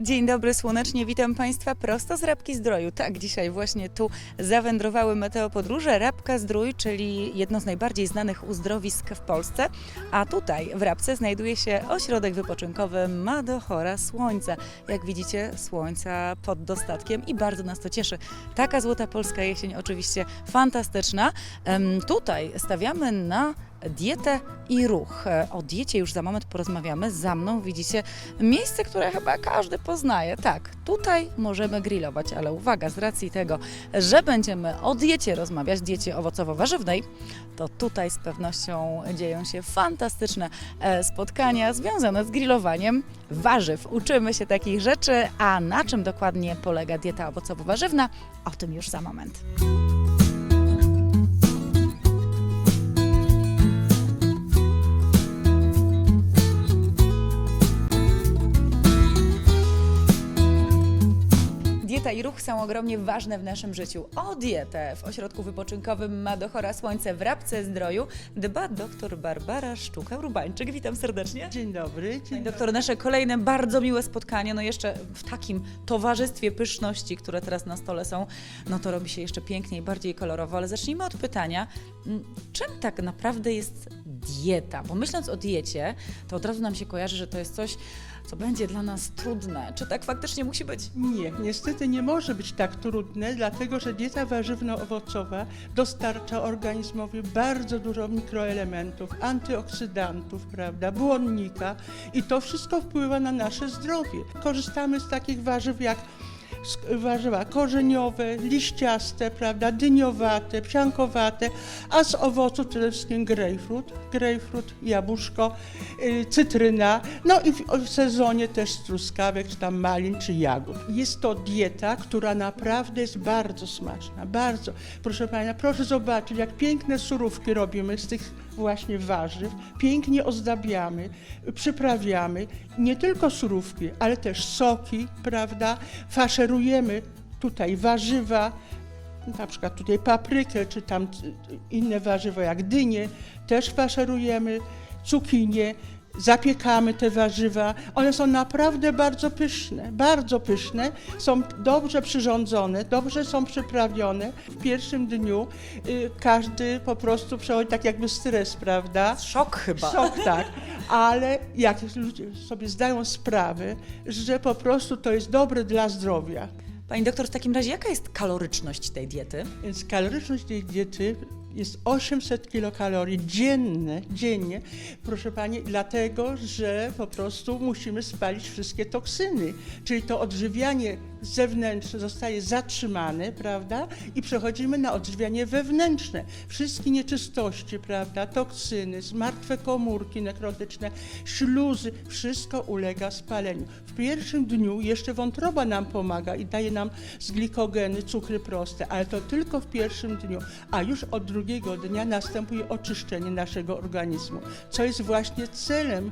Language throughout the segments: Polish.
Dzień dobry, słonecznie witam Państwa prosto z Rabki Zdroju. Tak, dzisiaj właśnie tu zawędrowały meteopodróże Rabka Zdrój, czyli jedno z najbardziej znanych uzdrowisk w Polsce. A tutaj w Rabce znajduje się ośrodek wypoczynkowy Madochora Słońca. Jak widzicie, słońca pod dostatkiem i bardzo nas to cieszy. Taka złota polska jesień oczywiście fantastyczna. Tutaj stawiamy na dietę i ruch. O diecie już za moment porozmawiamy. Za mną widzicie miejsce, które chyba każdy poznaje. Tak, tutaj możemy grillować, ale uwaga, z racji tego, że będziemy o diecie rozmawiać, diecie owocowo-warzywnej, to tutaj z pewnością dzieją się fantastyczne e, spotkania związane z grillowaniem warzyw. Uczymy się takich rzeczy, a na czym dokładnie polega dieta owocowo-warzywna, o tym już za moment. Dieta i ruch są ogromnie ważne w naszym życiu. O dietę w ośrodku wypoczynkowym Madochora Słońce w Rabce Zdroju dba dr Barbara Sztuka-Rubańczyk. Witam serdecznie. Dzień dobry. Dzień Pani doktor, nasze kolejne bardzo miłe spotkanie, no jeszcze w takim towarzystwie pyszności, które teraz na stole są, no to robi się jeszcze piękniej, bardziej kolorowo, ale zacznijmy od pytania, mm, czym tak naprawdę jest dieta? Bo myśląc o diecie, to od razu nam się kojarzy, że to jest coś, co będzie dla nas trudne. Czy tak faktycznie musi być? Nie, niestety nie może być tak trudne, dlatego że dieta warzywno-owocowa dostarcza organizmowi bardzo dużo mikroelementów, antyoksydantów, prawda, błonnika i to wszystko wpływa na nasze zdrowie. Korzystamy z takich warzyw jak warzywa korzeniowe, liściaste, prawda, dyniowate, psiankowate, a z owoców przede wszystkim grejpfrut, jabłuszko, y, cytryna, no i w, sezonie też truskawek, czy tam malin, czy jagód. Jest to dieta, która naprawdę jest bardzo smaczna, bardzo. Proszę Pana, proszę zobaczyć, jak piękne surówki robimy z tych właśnie warzyw, pięknie ozdabiamy, przyprawiamy, nie tylko surówki, ale też soki, prawda, faszerujemy tutaj warzywa, na przykład tutaj paprykę, czy tam inne warzywa jak dynie, też faszerujemy, cukinie, zapiekamy te warzywa. One są naprawdę bardzo pyszne, bardzo pyszne, są dobrze przyrządzone, dobrze są przyprawione. W pierwszym dniu y, każdy po prostu przechodzi tak jakby stres, prawda? Szok chyba. Szok, tak. Ale jak ludzie sobie zdają sprawę, że po prostu to jest dobre dla zdrowia. Pani doktor, w takim razie jaka jest kaloryczność tej diety? Więc kaloryczność tej diety jest 800 kilokalorii dzienne, dziennie, proszę Pani, dlatego, że po prostu musimy spalić wszystkie toksyny, czyli to odżywianie zewnętrzne zostaje zatrzymane, prawda, i przechodzimy na odżywianie wewnętrzne. Wszystkie nieczystości, prawda, toksyny, martwe komórki nekrotyczne, śluzy, wszystko ulega spaleniu. W pierwszym dniu jeszcze wątroba nam pomaga i daje nam z glikogeny cukry proste, ale to tylko w pierwszym dniu, a już od drugiego dnia następuje oczyszczenie naszego organizmu, co jest właśnie celem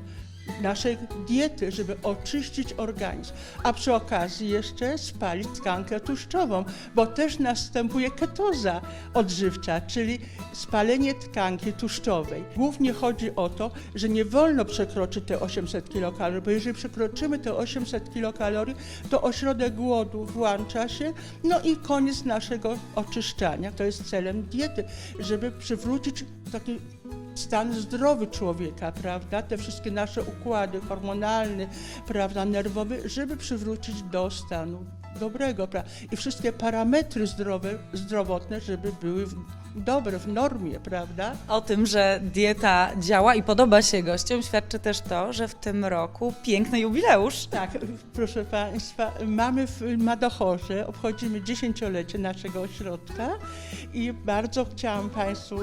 naszej diety, żeby oczyścić organizm, a przy okazji jeszcze spalić tkankę tłuszczową, bo też następuje ketoza odżywcza, czyli spalenie tkanki tłuszczowej. Głównie chodzi o to, że nie wolno przekroczyć te 800 kilokalorii, bo jeżeli przekroczymy te 800 kilokalorii, to ośrodek głodu włącza się, no i koniec naszego oczyszczania. To jest celem diety, żeby przywrócić taki stan zdrowy człowieka, prawda? Te wszystkie nasze układy hormonalne, prawda, nerwowe, żeby przywrócić do stanu dobrego, prawda? I wszystkie parametry zdrowe, zdrowotne, żeby były w, dobre, w normie, prawda? O tym, że dieta działa i podoba się gościom, świadczy też to, że w tym roku piękny jubileusz. Tak, proszę Państwa, mamy w Madochorze, obchodzimy dziesięciolecie naszego ośrodka i bardzo chciałam Państwu,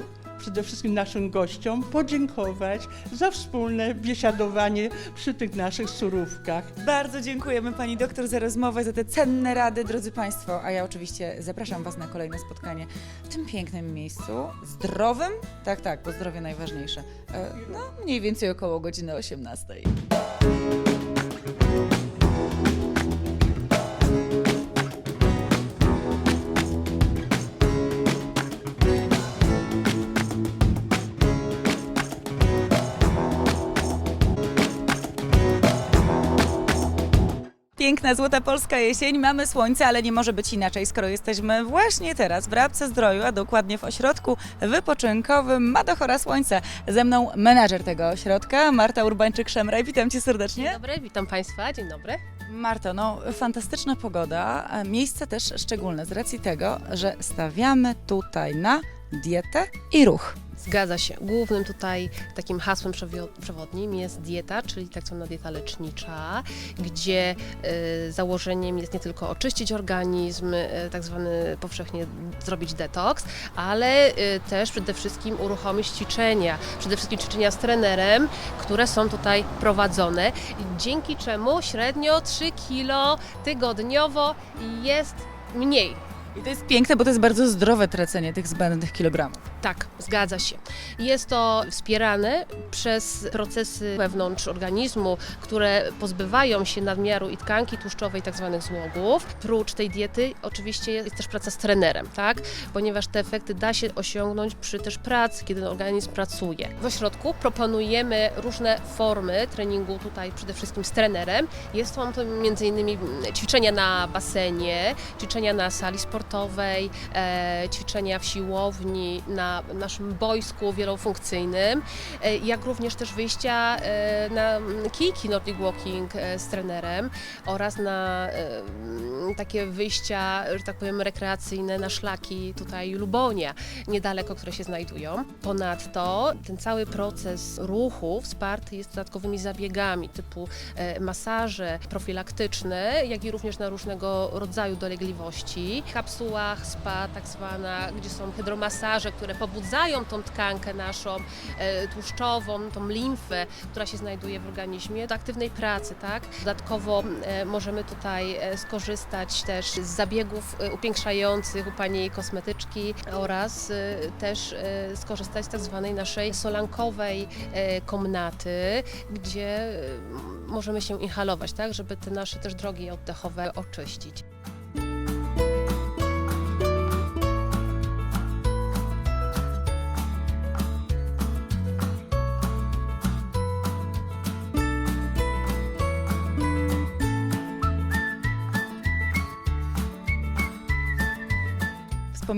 przede wszystkim naszym gościom, podziękować za wspólne biesiadowanie przy tych naszych surówkach. Bardzo dziękujemy Pani doktor za rozmowę, za te cenne rady, drodzy Państwo. A ja oczywiście zapraszam Was na kolejne spotkanie w tym pięknym miejscu, zdrowym. Tak, tak, bo zdrowie najważniejsze. E, No, mniej więcej około godziny 18. Piękna, złota polska jesień, mamy słońce, ale nie może być inaczej, skoro jesteśmy właśnie teraz w Rabce Zdroju, a dokładnie w ośrodku wypoczynkowym Madochora Słońce. Ze mną menadżer tego ośrodka, Marta Urbańczyk-Szemraj. Witam Cię Dzień serdecznie. dobry, witam Państwa, dzień dobry. Marto, no fantastyczna pogoda, miejsce też szczególne z racji tego, że stawiamy tutaj na dietę i ruch. Zgadza się. Głównym tutaj takim hasłem przewodnim jest dieta, czyli tak zwana dieta lecznicza, gdzie y, założeniem jest nie tylko oczyścić organizm, y, tak zwany powszechnie zrobić detoks, ale y, też przede wszystkim uruchomić ćwiczenia, przede wszystkim ćwiczenia z trenerem, które są tutaj prowadzone, dzięki czemu średnio 3 kilo tygodniowo jest mniej I to jest piękne, bo to jest bardzo zdrowe tracenie tych zbędnych kilogramów. Tak, zgadza się. Jest to wspierane przez procesy wewnątrz organizmu, które pozbywają się nadmiaru i tkanki tłuszczowej, tak zwanych złogów. Prócz tej diety oczywiście jest też praca z trenerem, tak? Ponieważ te efekty da się osiągnąć przy też pracy, kiedy organizm pracuje. W ośrodku proponujemy różne formy treningu tutaj przede wszystkim z trenerem. Jest to innymi ćwiczenia na basenie, ćwiczenia na sali sportowej, e, ćwiczenia w siłowni, na naszym boisku wielofunkcyjnym, e, jak również też wyjścia e, na kijki Nordic Walking z trenerem oraz na takie wyjścia, że tak powiem, rekreacyjne na szlaki tutaj Lubonia, niedaleko, które się znajdują. Ponadto ten cały proces ruchu wsparty jest dodatkowymi zabiegami typu masaże profilaktyczne, jak i również na różnego rodzaju dolegliwości. Kapsułach spa tak zwana, gdzie są hydromasaże, które pobudzają tą tkankę naszą e, tłuszczową, tą limfę, która się znajduje w organizmie do aktywnej pracy, tak? Dodatkowo e, możemy tutaj e, skorzystać też z zabiegów upiększających u pani kosmetyczki oraz też skorzystać z tak zwanej naszej solankowej komnaty, gdzie możemy się inhalować, tak? Żeby te nasze też drogi oddechowe oczyścić.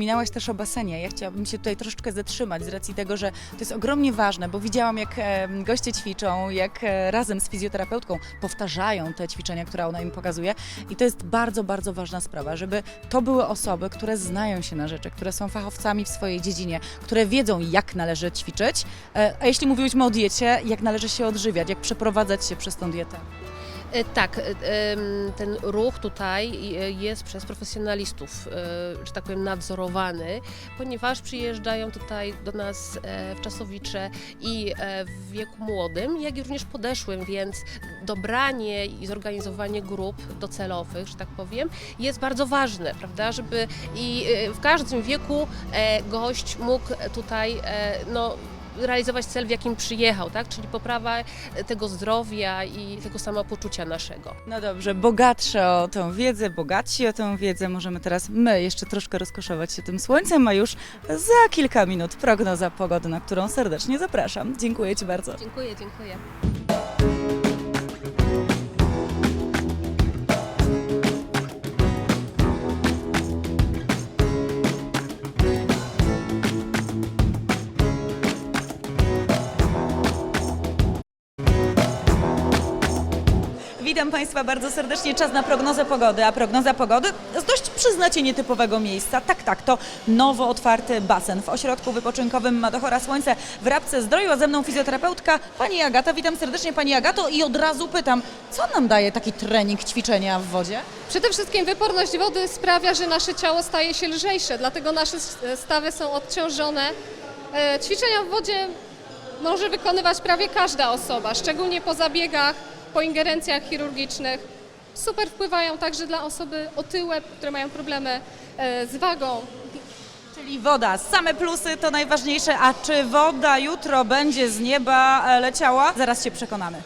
Wspominałaś też o basenie. Ja chciałabym się tutaj troszeczkę zatrzymać z racji tego, że to jest ogromnie ważne, bo widziałam, jak goście ćwiczą, jak e, razem z fizjoterapeutką powtarzają te ćwiczenia, które ona im pokazuje. I to jest bardzo, bardzo ważna sprawa, żeby to były osoby, które znają się na rzeczy, które są fachowcami w swojej dziedzinie, które wiedzą, jak należy ćwiczyć. E, A jeśli mówiłyśmy o diecie, jak należy się odżywiać, jak przeprowadzać się przez tą dietę. E, Tak, e, ten ruch tutaj e, jest przez profesjonalistów, że tak powiem, nadzorowany, ponieważ przyjeżdżają tutaj do nas e, w Czasowicze i w wieku młodym, jak i również podeszłym, więc dobranie i zorganizowanie grup docelowych, że tak powiem, jest bardzo ważne, prawda, żeby i w każdym wieku gość mógł tutaj, no, realizować cel, w jakim przyjechał, tak? czyli poprawa tego zdrowia i tego samopoczucia naszego. No dobrze, bogatsze o tą wiedzę, bogatsi o tą wiedzę. Możemy teraz my jeszcze troszkę rozkoszować się tym słońcem, a już za kilka minut prognoza pogody, na którą serdecznie zapraszam. Dziękuję Ci bardzo. Dziękuję, dziękuję. Witam Państwa bardzo serdecznie. Czas na prognozę pogody, a prognoza pogody z dość przyznacie nietypowego miejsca. Tak, tak, to nowo otwarty basen w ośrodku wypoczynkowym Madochora Słońce w Rabce Zdroju, a ze mną fizjoterapeutka pani Agata. Witam serdecznie Pani Agato i od razu pytam, co nam daje taki trening ćwiczenia w wodzie? Przede wszystkim wyporność wody sprawia, że nasze ciało staje się lżejsze, dlatego nasze s- stawy są odciążone. E, Ćwiczenia w wodzie może wykonywać prawie każda osoba, szczególnie po zabiegach, po ingerencjach chirurgicznych. Super wpływają także dla osoby otyłe, które mają problemy e, z wagą. Czyli woda, same plusy to najważniejsze, a czy woda jutro będzie z nieba e, leciała? Zaraz się przekonamy.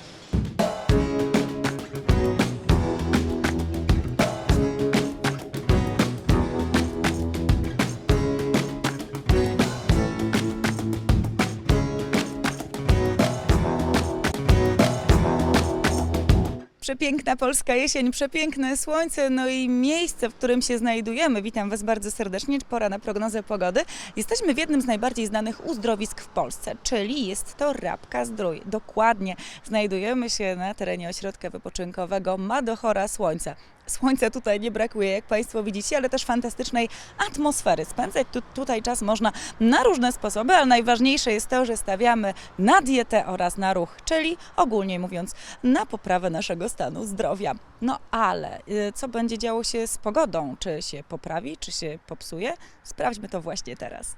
Przepiękna polska jesień, przepiękne słońce, no i miejsce, w którym się znajdujemy. Witam Was bardzo serdecznie. Pora na prognozę pogody. Jesteśmy w jednym z najbardziej znanych uzdrowisk w Polsce, czyli jest to Rabka Zdrój. Dokładnie znajdujemy się na terenie ośrodka wypoczynkowego Madochora Słońce. Słońca tutaj nie brakuje, jak Państwo widzicie, ale też fantastycznej atmosfery. Spędzać tu, tutaj czas można na różne sposoby, ale najważniejsze jest to, że stawiamy na dietę oraz na ruch, czyli ogólnie mówiąc na poprawę naszego stanu zdrowia. No ale y, co będzie działo się z pogodą? Czy się poprawi, czy się popsuje? Sprawdźmy to właśnie teraz.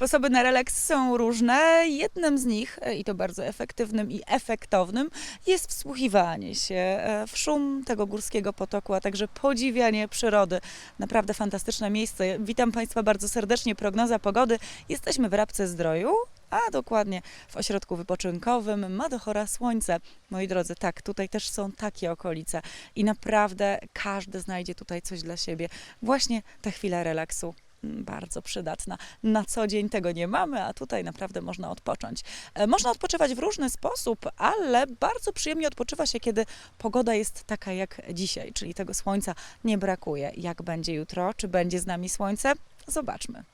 Sposoby na relaks są różne. Jednym z nich, e, i to bardzo efektywnym i efektownym, jest wsłuchiwanie się e, w szum tego górskiego potoku, a także podziwianie przyrody. Naprawdę fantastyczne miejsce. Witam Państwa bardzo serdecznie. Prognoza pogody. Jesteśmy w Rabce Zdroju, a dokładnie w ośrodku wypoczynkowym Madochora Słońce. Moi drodzy, tak, tutaj też są takie okolice i naprawdę każdy znajdzie tutaj coś dla siebie. Właśnie ta chwila relaksu bardzo przydatna. Na co dzień tego nie mamy, a tutaj naprawdę można odpocząć. E, Można odpoczywać w różny sposób, ale bardzo przyjemnie odpoczywa się, kiedy pogoda jest taka jak dzisiaj, czyli tego słońca nie brakuje. Jak będzie jutro? Czy będzie z nami słońce? Zobaczmy.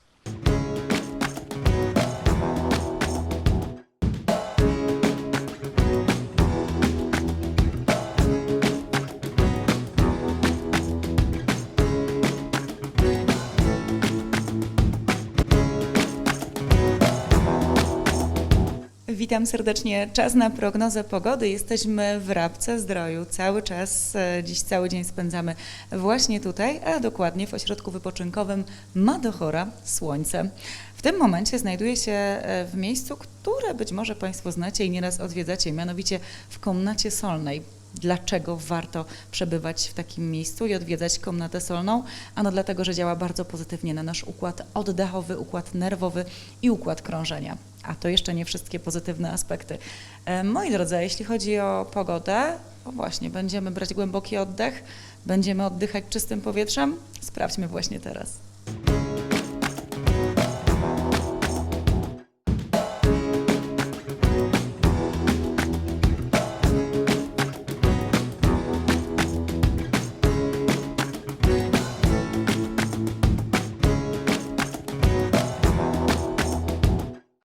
Witam serdecznie. Czas na prognozę pogody. Jesteśmy w Rabce Zdroju. Cały czas, e, dziś cały dzień spędzamy właśnie tutaj, a dokładnie w ośrodku wypoczynkowym Madochora Słońce. W tym momencie znajduję się e, w miejscu, które być może Państwo znacie i nieraz odwiedzacie, mianowicie w komnacie solnej. Dlaczego warto przebywać w takim miejscu i odwiedzać komnatę solną? Ano dlatego, że działa bardzo pozytywnie na nasz układ oddechowy, układ nerwowy i układ krążenia. A to jeszcze nie wszystkie pozytywne aspekty. E, Moi drodzy, jeśli chodzi o pogodę, o właśnie, będziemy brać głęboki oddech, będziemy oddychać czystym powietrzem. Sprawdźmy właśnie teraz.